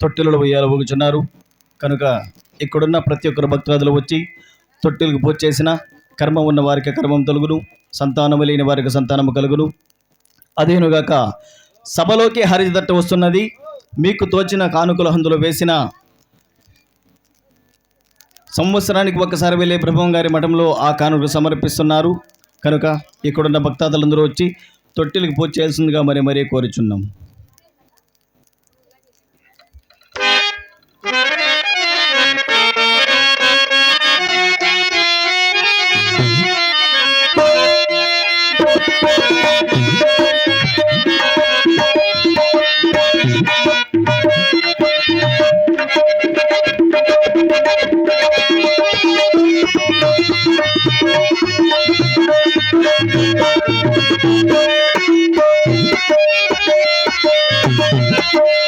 తొట్టెలలో ఉయ్యాల ఊగుచున్నారు. కనుక ఇక్కడున్న ప్రతి ఒక్కరు భక్తులు వచ్చి తొట్టెలకు పూజ చేసిన కర్మం ఉన్న వారికి కర్మం తొలుగును సంతానము లేని వారికి సంతానము కలుగును. అదేనుగాక సభలోకి హరిదట్ట వస్తున్నది మీకు తోచిన కానుకల హందులో వేసిన సంవత్సరానికి ఒక్కసారి వెళ్ళే ప్రభువం గారి మఠంలో ఆ కానుకలు సమర్పిస్తున్నారు. కనుక ఇక్కడున్న భక్తాదులందరూ వచ్చి తొట్టిలకు పూజ చేయాల్సిందిగా మరి మరీ కోరుచున్నాం. Thank you.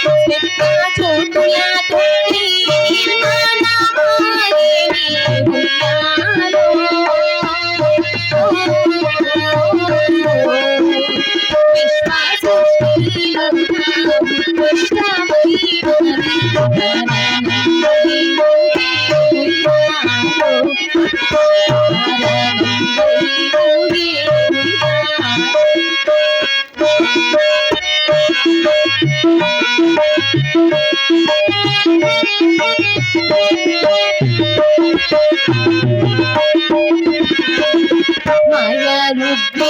மலருத்தே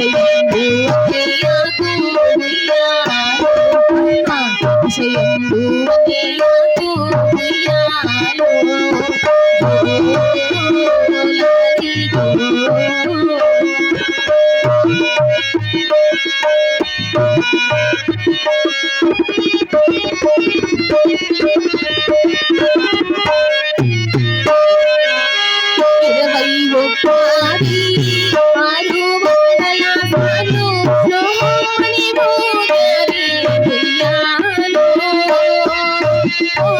செய்யுண்டு செய்யுண்டு Thank you. you.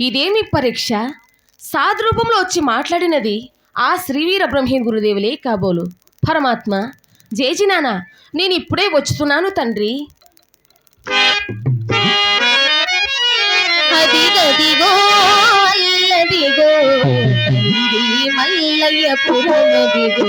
ఇదేమి పరీక్ష? సాధరూపంలో వచ్చి మాట్లాడినది ఆ శ్రీవీర బ్రహ్మీ గురుదేవులే కాబోలు. పరమాత్మ జేజినానా నేను ఇప్పుడే వచ్చుతున్నాను తండ్రి. మల్లయ్య పురమదిగో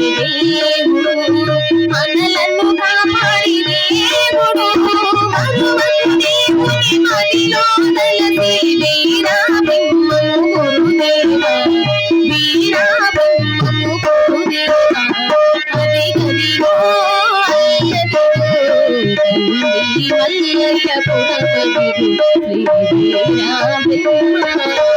Yeah.